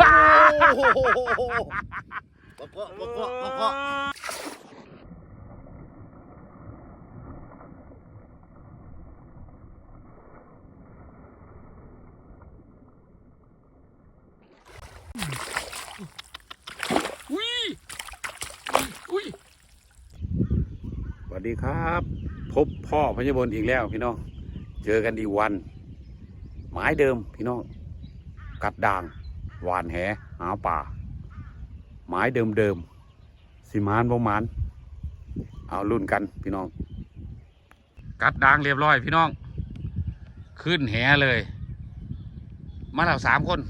ว้าโอ้โหปะเกาะปะเกาะปะเกาะอุ้ยอุ้ยสวัสดีครับ พบพ่อพญบลอีกแล้วพี่น้อง เจอกันอีกวัน หมายเดิมพี่น้อง กัดด่าง หวานแหหาป่า หมายเดิมเดิมๆสิมานบ่มานเอารุ่นกันพี่น้อง กัดดางเรียบร้อยพี่น้อง ขึ้นแหเลย มาแล้วสามคน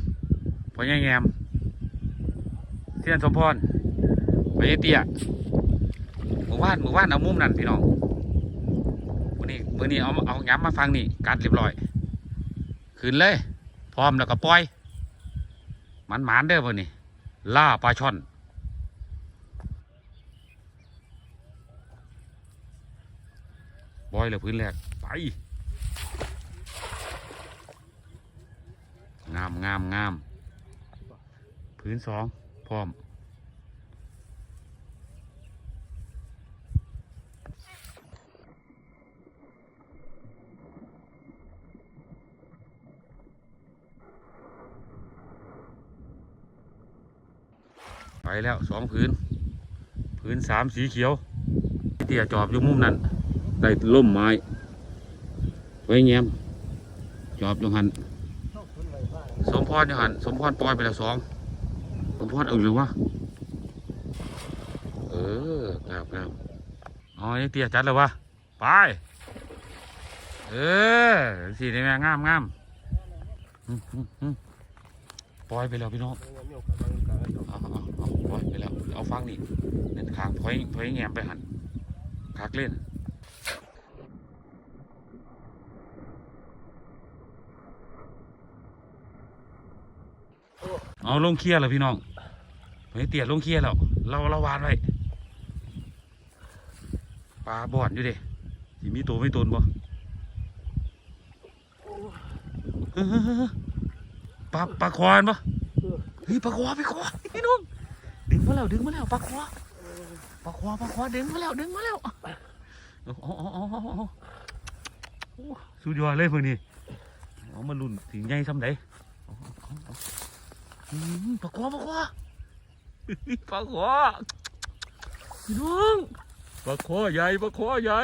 พ่อใหญ่แงมเทียนสมพรไปเตี้ยหมู่บ้านหมู่บ้านเอามุมนั่นพี่น้องมือนี้มือนี้เอาเอาย้ำมาฟังนี่กัดเรียบร้อย ขึ้นเลย พร้อมแล้วก็ปล่อย มันหมานเด้อมือนี้ล่าปลาช่อน บอยเลยพื้นแรก ไป งามงามงาม พื้นสองพร้อม ไปแล้วสองพื้นพื้นสามสีเขียว เตี่ยจอบอยู่มุมนั้นได้ล่มไม้ไว้แง้มจอบยู่หันสมพรยู่หันสมพรปล่อยไปแล้วสองผมพอดเอาหรือวะเออครับครับอ๋อนี่เตี้ยจัดเลยวะไปเออสีนี่แม่งามงามปล่อยไปแล้วพี่น้อง เอาเอาปล่อยไปแล้ว เอาฟังนี่เน้นขางพอยพอยแงมไปหันคักเล่นเอาลงเคลียร์แล้วพี่น้องเฮ้ยเตี๋ยลงเคลียร์แล้ว เราเราวานไว้ปลาบ่อนอยู่เดิสิมีตัวไม่ตนบ่ปลาปลาควานบ่เฮ้ยปลาควาปลาควาน มาแล้วดึงมาแล้วปลาควาปลาควาปลาควดึงมาแล้วดึงมาแล้วอ๋ออ๋อสุดยอดเลยมือนี้เอามาลุ่นถึงใหญ่ซ้ำไหนปลาควาปลาควาปลาควพี่น้องปลาควใหญ่ปลาควใหญ่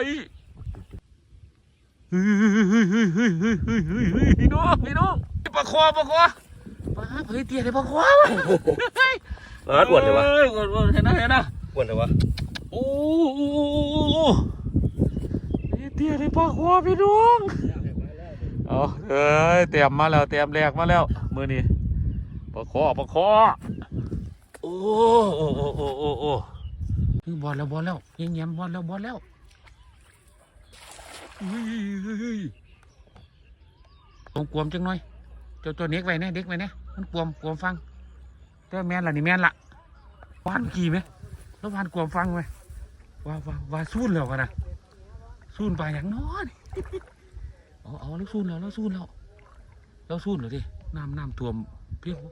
พี่น้องพี่น้องปลาคอปลาควาปลาเผยเตี้ยเลยปลาควา เอออ้วนเลยวะอ้วนอ้วนเห็นนะเห็นนะอ้วนเลยวะโอ้โหเฮ้เตี้ยเลยปลาคอพี่น้องเอาเอ้ยเตรียมมาแล้วเตรียมแรกมาแล้วมือนี้ปลาคอปลาคอโอ้โอ้โอ้โอ้โอ้โอ้บอลแล้วบอลแล้วยังแยมบอลแล้วบอลแล้วเฮ้ยเฮ้ยเฮ้ยต้องกวมจังหน่อยเจ้าตัวเน็กไว้เนี่ยเด็กไว้เนี่ยมันกวมกวมฟัง แต่แม่นละนี่แม่นละวานกี่ไหมแล้ววานกลัวฟังไหมว่าว่าว่าสู้แล้วกันนะสู้ไปอย่างน้อยเอาเอาแล้วสู้แล้วแล้วสู้แล้วแล้วสู้แล้วดิน้ำน้ำท่วมพี่น้อง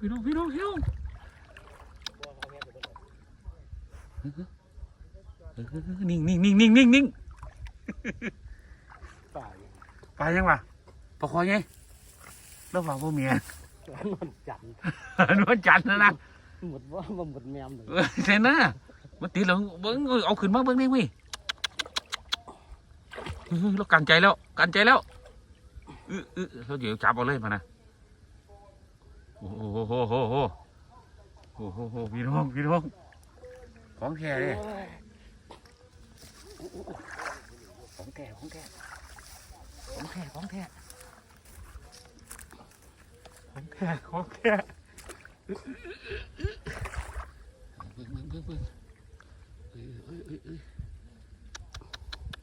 พี่น้องพี่น้องพี่น้องนิ่งนิ่งนิ่งนิ่งนิ่งนิ่งไปยังวะปะคอยไงแล้วฝากพ่อเมีย นอนจันนวลจันทร์นะนะหมดว่ามันหมดแมมเลยเออเซนนะมาตีหลังเบิ้งเอาขึ้นมาเบิ้งนี่วิเรากันใจแล้วกันใจแล้วเออเออเราเดี๋ยวจับเอาเลยมานะโอ้โหโหโหโหโอ้โหโหพี่น้องพี่น้องของแท้เลยของแก่ของแก่ของแท้ของแท้ ของแท้ของแท้เบิ่งเบิ่งเบิ่งเบิ่งเอ้ยเอ้ยเอ้ยเอ้ย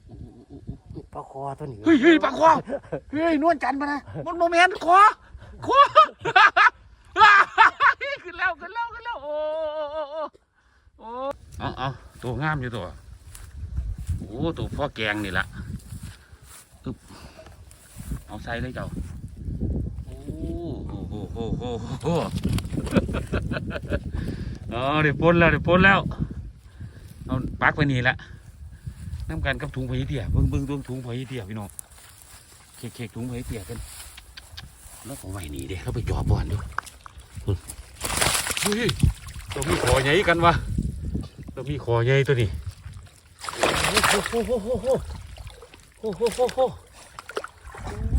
โอ้โหโอ้โหโอ้โหปลาคอตัวนี้เฮ้ยเฮ้ยปลาคอเฮ้ยนวลจันทร์มานะมันโมเมนต์คอคอขึ้นแล้วขึ้นแล้วขึ้นแล้วโอ้โอ้เอาเอาตัวงามอยู่ตัวโอ้ตัวพ่อแกงนี่ละเอาใส่เลยเจ้า โอ้โหโอ้โหอ๋อเดี๋ยวปนแล้วเดี๋ยวปนแล้วเอาปักไปนี่ละน้ำกันกับถุงไผ่เตียเบิ่งเบิ่งตัวถุงไผ่เตียพี่น้องเคกเคกถุงไผ่เตี้ยกันแล้วก็ไว้นี่เด้เราไปจอบบอนดูเฮ้ยเรามีขอใหญ่กันวะเรามีขอใหญ่ตัวนี้โอ้โหโอ้โหโอ้โหโอ้โหโอ้โห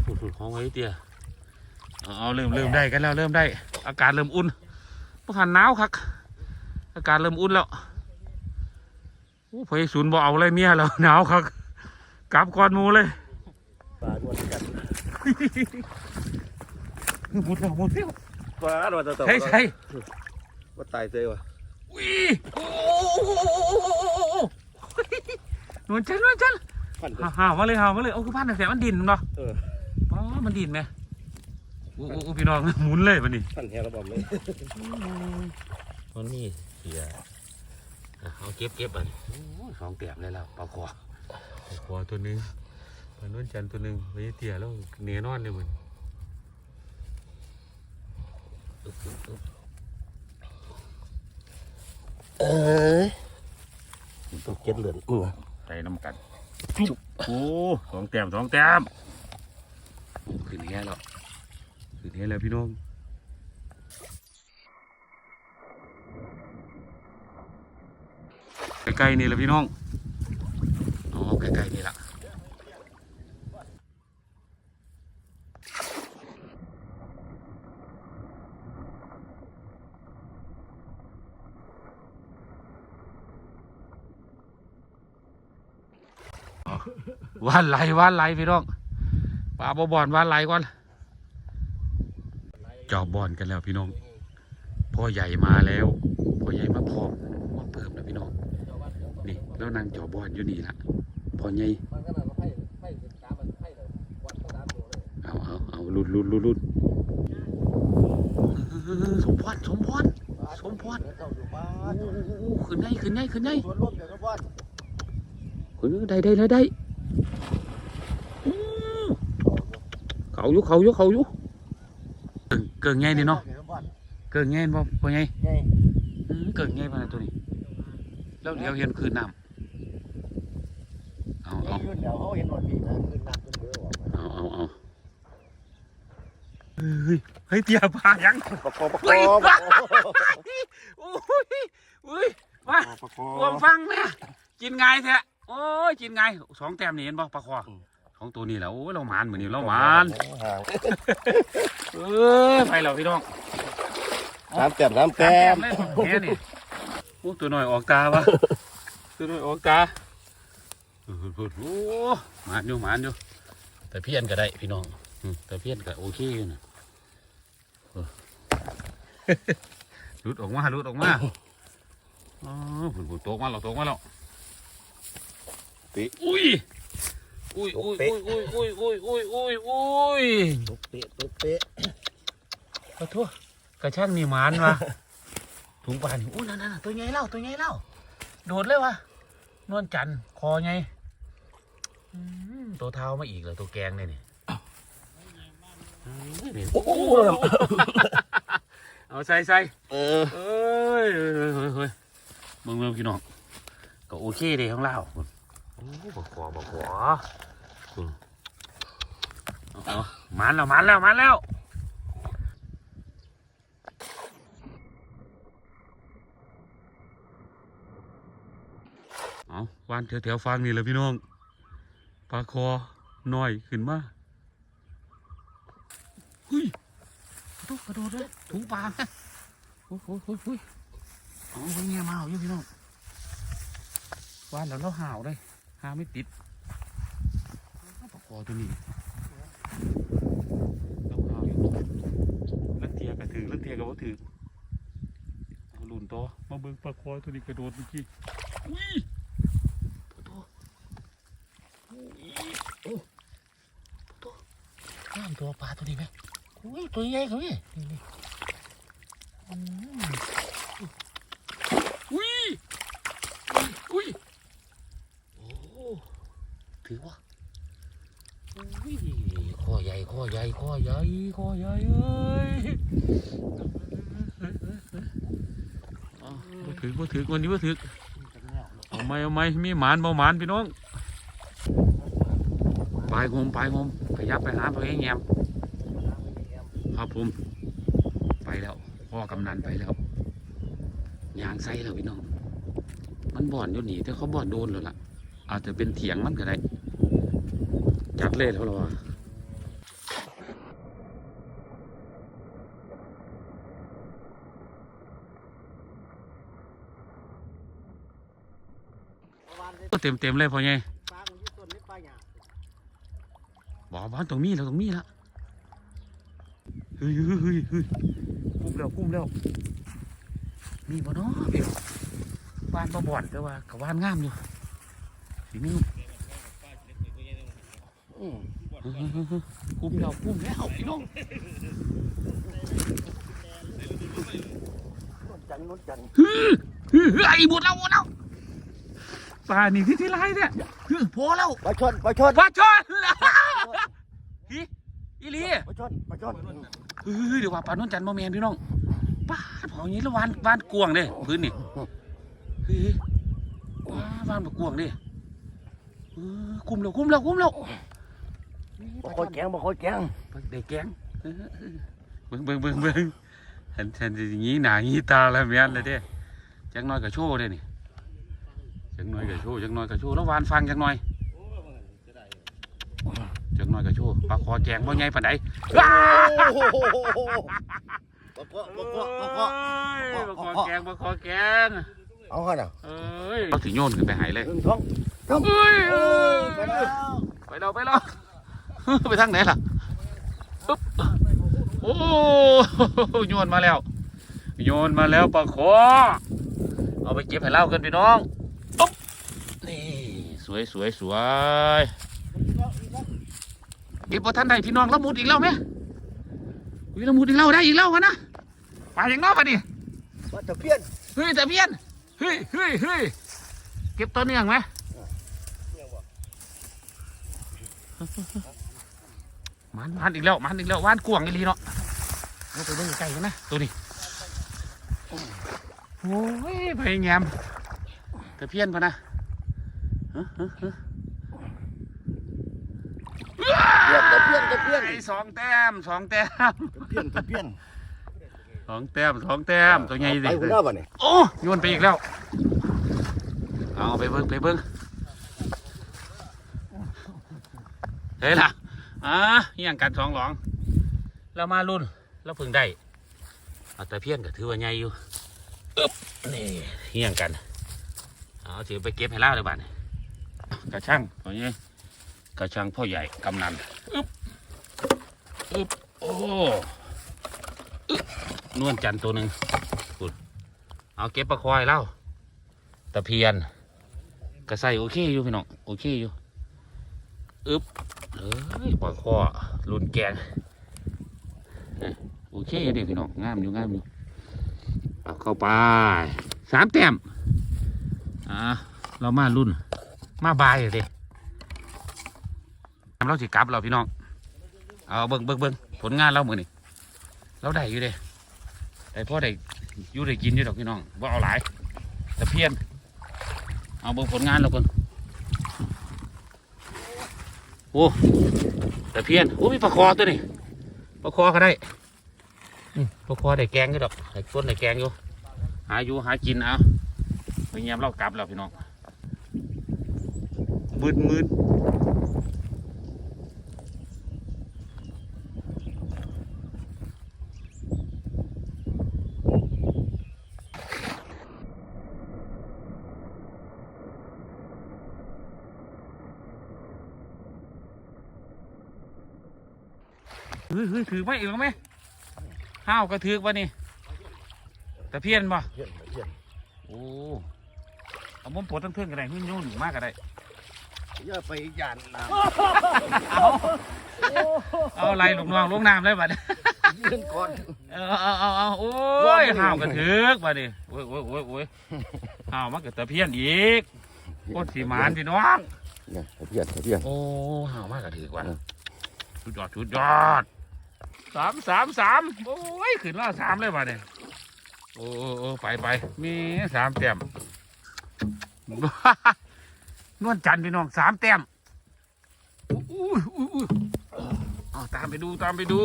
โอ้โหของไผ่เตี้ย เอาเอาเริ่มเริ่มได้กันแล้วเริ่มได้ อากาศเริ่มอุ่นพวกหันหนาวครับอากาศเริ่มอุ่นแล้วโอ้พยศูนย์บ่เอาเลยเมียแล้วหนาวครับกลับก่อนหมูเลยปลาด้วยกันหมดแล้วหมดแล้วปลาด้วยตัวใช่ใช่ว่าตายเซ่วะวิโอ้นวลจันนวลจันพันห่าห่าวมาเลยห่าวมาเลยโอ้คือพันแต่มันดินเนาะเอออ๋อมันดินไหมโอ้โอ้โอ้พี่น้องหมุนเลยมันนี่พันแฮระบอมเลยมันนี่เสียเอาเก็บเก็บอันสองเตียมเลยแล้วปลาคอปลาคอตัวหนึงปลานุ่นจันทร์ตัวหนึงไว้เตี่ยแล้วเนียนอนเลยมันอึ๊บอึ๊บอึ๊บเออต้องเก็ดเหลือนมือใส่น้ำกันโอ้สองเตียมสองเตียมโอ้ขึ้นแค่แล้ว ขึ้นแค่แล้วพี่น้องใกล้ๆนี่แหละพี่น้องอ๋อใกล้ๆนี่ละวานไหลวานไหลพี่น้องปลาบ่บอนวานไหลก่อน จอบบอนกันแล้วพี่น้องพ่อใหญ่มาแล้วพ่อใหญ่มาพร้อมมาเพิ่มแล้วพี่น้องนี่แล้วนางจอบบอนอยู่นี่ละพ่อใหญ่เอาเอาเอาลุดลุดลุดลุดสมพรสมพรสมพรขึ้นได้ขึ้นได้ขึ้นได้ขึ้นได้ได้ได้ได้เขาอยู่เขาอยู่เขาอยู่ Cờ nghe đi nó Cờ nghe không? Có nghe? Ừ, cờ nghe vào này tôi đi Lâu thì hiền cứ nằm Ờ, ờ Ờ, ờ, ờ เฮ้ยเตียปลายังประกอบประกอบโอ้ยอุ้ยว่าประกอบฟังเนี่ยกินไงแท้โอ้ยกินไงสองแต้มนี่เห็นป่ะปลาคอ สองตัวนี่แหละโอ้ยเราหมานเหมือนนี่เราหมานห่างเออไปแล้วพี่น้องน้ำแต้มน้ำแต้แต้มมเลยแค่นี่โอ้ตัวหน่อยออกตาวะตัวหน่อยออกตาโอ้โหหมานอยู่หมานอยู่แต่เพี้ยนก็ได้พี่น้องอืมแต่เพี้ยนก็โอเคอยู่นะเออหลุดออกมาหลุดออกมาอ๋อผุนผุนตกมาแล้วตกมาแล้วอุ้ย อุ้ยอุ้ยอุ้ยอุ้ยอุ้ยอุ้ยอุ้ยอุ้ยตุ๊กเป๊ะตุ๊กเป๊ะขอโทษกระช่างมีหมานมาถุงปลานี่อุ้ยนั่นนั่นตัวใหญ่เล่าตัวใหญ่เล่าโดดเลยวะนวลจันทร์คอไงอืมตัวเท้ามาอีกเลยตัวแกงเนี่ยนี่อืมนี่โอ้โหเอาใส่ใส่เออเอ้ยเฮ้ยเฮ้ยเฮ้ยเฮ้ยมึงเมืองพี่น้องก็โอเคเด้ของเราคุณโอ้บักขวบักขวคุณเอาเอา มันแล้วมันแล้วมันแล้วเอาวานแถวๆฟังนี่แหละพี่น้องปลาคอน้อยขึ้นมาเฮ้ยตุ๊กกระโดดเลยถุงปลาแม่โอ้โหโอ้โหโอ้โหเงี้ยมาเอาอยู่พี่น้องวานแล้วเราห่าวเลยหาไม่ติด เอาปลาคอตัวนี้เราห่าวอยู่ลังเทียกระถือลังเทียกระว่าถือเอาหลุนต่อมาเบิ่งปลาคอตัวนี้กระโดดเมื่อกี้อุ้ยตัวโตอุ้ยโอ้ตัวโตน้ำตัวปลาตัวนี้ไหมอุ้ยตัวใหญ่เขาเนี่ยนี่นี่อืมอุ้ยอุ้ยโอ้ถือว่า อุ้ยคอใหญ่คอข้อใหญ่ข้อใหญ่ข้อใหญ่เอ้ยเอาบ่ถึกบ่ถึกวันนี้บ่ถึกเอาไหมเอาไหมมีหมานบ่หมานพี่น้องไปงมไปงมขยับไปหาตัวเองแยมครับผมไปแล้ว พ่อกำนันไปแล้วยางใส่แล้วพี่น้อง มันบ่อนอยู่นี่แต่เขาบ่อนโดนแล้วล่ะ อาจจะเป็นเถียงมันก็ได้จัดเลยแล้วเหรอ เต็มเต็มๆเลยพ่อไงปลามันอยู่ต้นนี้ปลาหยาบอกบ้านตรงนี้แล้วตรงนี้ละเฮ้ยเฮ้ยเฮ้ยเฮ้ยคุ้มแล้วคุ้มแล้ว มีบ่เนาะเดี๋ยวบ้านบ่บ่อนแต่ว่ากับบ้านงามอยู่สีนี้อืมเฮ้ยเฮ้ยเฮ้ยเฮ้ยคุ้มแล้วคุ้มแล้วพี่น้องนวลจันทร์นวลจันทร์เฮ้ยเฮ้ยเฮ้ยไอ้หมดแล้วหมดแล้ว ป่านี่ที่ที่ไรเนี่ยเฮ้ยพอแล้วปลาช่อนปลาช่อนปลาช่อนแล้วอีอีหลีปลาช่อนปลาช่อนเฮ้ยเดี๋ยวว่าปลานวลจันทร์บ่แมนพี่น้องป้าดเผาอย่างนี้แล้ววานวานกวางเด้พื้นนี่เฮ้ยว้าวานแบบกวางเด้เออคุ้มแล้วคุ้มแล้วคุ้มแล้วบ่ค่อยแกงบ่ค่อยแกงได้แกงเออเออเบิ่งเบิ่งเบิ่งเบิ่งเห็นเห็นอย่างนี้หนางี้ตาแล้วแม่นเลยเด้จักหน้อยกับโชว์เด้นี่ จักหน้อยกับโชว์จักหน้อยกับโชว์แล้ววานฟังจักหน่อยจักหน้อยกับโชว์ปลาคอแจงบ่ใหญ่ปานใดโอ้โหปลาเกาะปลาเกาะปลาเกาะเอ้ยปลาคอแกงปลาคอแกงเอาขนาดเอ้ยเราถึงโยนขึ้นไปหายเลยหนึ่งสองเอ้ยเออไปแล้วไปเราไปเราไปทางไหนล่ะปึ๊บโอ้โยนมาแล้วโยนมาแล้วปลาคอเอาไปเก็บให้เล่ากันพี่น้องปุ๊บนี่ สวยสวยสวยเก็บพอท่านใดพี่น้องละมุดอีกแล้วไหมวิละมุดอีกแล้วได้อีกแล้ววะนะไปอย่างนอกมาดิปลาตะเพียนเฮ้ยแต่เพี้ยนเฮ้ยเฮ้ยเฮ้ยเก็บต้นเนื่องไหมมันมันอีกแล้วมันอีกแล้วว่านกวางอีหลีเนาะเอาไปเบิ่งใกล้กันนะตัวนี้โอ้ยไปแงมแต่เพี้ยนปะนะ ฮะฮะฮะตะเพียนตะเพียนไอ้สองแต้มสองแต้มตะเพียนตะเพียนสองแต้มสองแต้มตัวใหญ่ไปดิหัวหน้าบ่เนี่ยโอ้โยนไปอีกแล้ว เอาไปเบิ้งไปเบิ้งเฮ้ยล่ะอะเฮียงกันสองหลองเรามารุ่นเราเพิ่งได้เอาแต่เพี้ยนก็ถือว่าใหญ่อยู่อึ๊บนี่เฮียงกันเอาถือไปเก็บให้เล่าเลยบ้าน กระช่างตัวนี้กระช่างพ่อใหญ่กำนันอึ๊บอึ๊บโอ้อึ๊บนวลจันทร์ตัวหนึ่งขุดเอาเก็บปลาควายเล่าตะเพียนกระใสโอเคอยู่พี่น้องโอเคอยู่อึ๊บเอ้ยปลาคอรุนแกงโอเคอยู่ดิพี่น้องงามอยู่งามอยู่เอาเข้าไปสามแต้มอ่าเรามารุ่น มาบายเลยดิเราสิกลับเราพี่น้อง เอาเบิ่งเบิ่งเบิ่งผลงานเราเหมือนนี่เราได้อยู่เด้ได้พ่อได้อยู่ได้กินอยู่ดอกพี่น้องว่าเอาหลายตะเพียน เอาเบิ่งผลงานแล้วกันโอ้ตะเพียนโอ้มีปลาคอตัวนี้ปลาคอก็ได้ปลาคอได้แกงอยู่ดอกได้ต้นได้แกงอยู่ หาอยู่หากินเอาไปเงียบเรากลับแล้วพี่น้อง มืดมืดเฮ้ยเฮ้ยถือไว้อีกแล้วไหมห้าวกระถือกวะนี่ตะเพียนบ่เพียนตะเพียนโอ้เอามุมปวดทั้งเพื่อนกันได้หุ่นยุ่นมากกันได้ อย่าไปยานน้เอาเอาอะไรลูกน้องลงน้ำเลยบัดนี้ำยืนก่อนเอาเอาเอาเอาโอ้ยห้าวกระถือกบัดนี้โอ้ยโอ้ยโอ้ยโอ้ยห้าวมากระตะเพียนอีกโคตรสีมานพี่น้อง เนี่ยตะเพียนตะเพียน โอ้ห้าวมากกระถือกว่าสุดยอดสุดยอดสามสามสามโอ้ยขึ้นล่าสามเลยว่ะเนี่ยโอ้โอ้โอ้ไปไปมีสามแต้ม นวลจันทร์พี่น้องสามแต้มอุ้ยอุ้ยอุ้ยเอาตามไปดูตามไปดู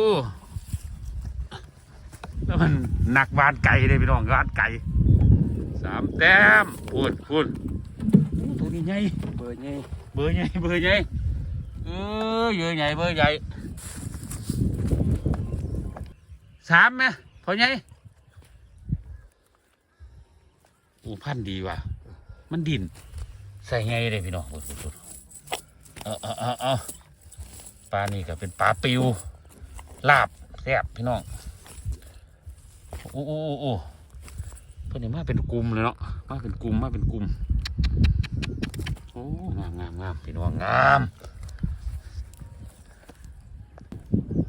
แล้วมันหนักวานไก่เลยพี่น้องวานไก่สามแต้มพูดพูดโอ้ตัวนี้ใหญ่เบอร์นี่เบอร์ใหญ่เบอร์ใหญ่เออเยอะใหญ่เบอร์ใหญ่สามไหมพอใหญ่โอ้พันธุ์ดีว่ะมันดิน ใส่ไงเลยพี่น้องเอาเอาเอาเอาปลานี่ก็เป็นปลาปิว ลาบแซ่บพี่น้องโอ้โอ้โอ้โอ้เพิ่นนี่มาเป็นกลุ่มเลยเนาะมาเป็นกลุ่มมาเป็นกลุ่มโอ้งามงามงามพี่น้องงาม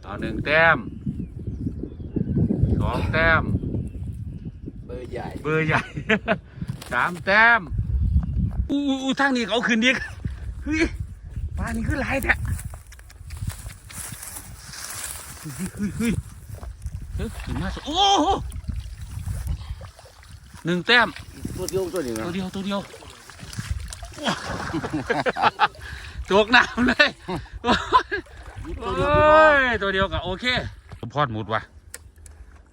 ต่อหนึ่งแต้มสองแต้ม เบอร์ใหญ่เบอร์ใหญ่สามแต้ม อู้อู้ทางนี้เขาขึ้นดีกเฮ้ยปลานี่คือหลายแท้เฮ้ยเฮ้ยเฮ้ยเฮ้ยขึ้นมาสิโอ้โหหนึ่งแต้มตัวเดียวตัวนี้นะตัวเดียวตัวเดียวจกน้ำเลยตัวเดียวโอ้ยตัวเดียวกับโอเค สมพอดหมุดว่ะ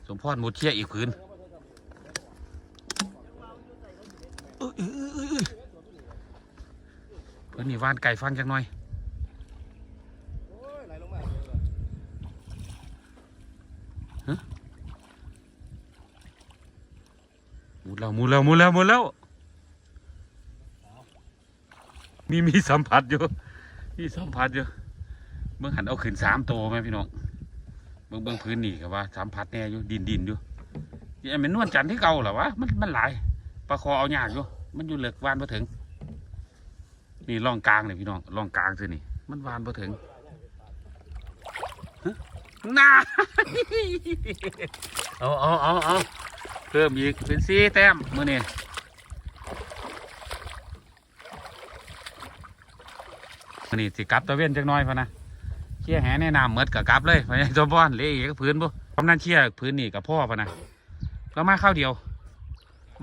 สมพอดหมุดเชี่ยอีกคืน เอ้ยเอ้ยเอ้ยเอ้ยเพิ่นนี่วานไก่ฟังจังหน่อยหมุดแล้วหมุดแล้วหมุดแล้วหมุดแล้ว มีมีสัมผัสอยู่ มีสัมผัสอยู่เบิ่งหันเอาขึ้นสามตัวไหมพี่น้องเบิ่งเบิ่งพื้นนี่กับว่าสัมผัสแน่อยู่ดินดินอยู่ยังเป็นนวลจันทร์ที่เก่าเหรอวะมันมันหลายปลาคอเอายากอยู่ มันอยู่เหลือกวานพอถึง นี่ร่องกลางเลยพี่น้องร่องกลางสินี่ มันวานพอถึงน่าเอาเอาเอาเอาเพิ่มอีกเป็นสี่แต้มมือนี่มือนี่สิกลับตะเวนจักหน้อยพะนะเชี่ยแหแนะนำเมดกับกลับเลยพะจอมบอนเละอีกกับพื้นบ่กำนันเชี่ยพื้นนี่กับพ่อพะนะเรามาข้าวเดียว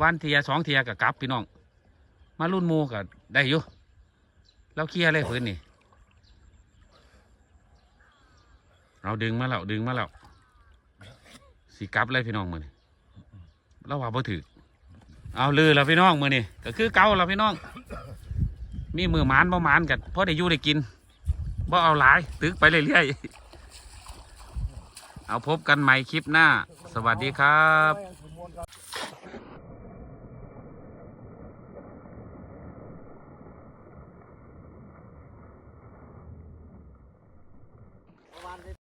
วันเทียสองเทียกับกลับพี่น้อง มารุ่นมูกับได้อยู่ เราเคลียร์เลยพื้นนี่เราดึงมาแล้วดึงมาแล้วสีกลับเลยพี่น้องมือนี่เราว่าบ่ถือเอาลือแล้วพี่น้องมือนี่ก็คือเก่าแล้วพี่น้อง มีมือหมานบ่หมานกันเพอได้ยู่ได้กินบ่เอาหลายตึกไปเรื่อยๆเอาพบกันใหม่คลิปหน้า สวัสดีครับ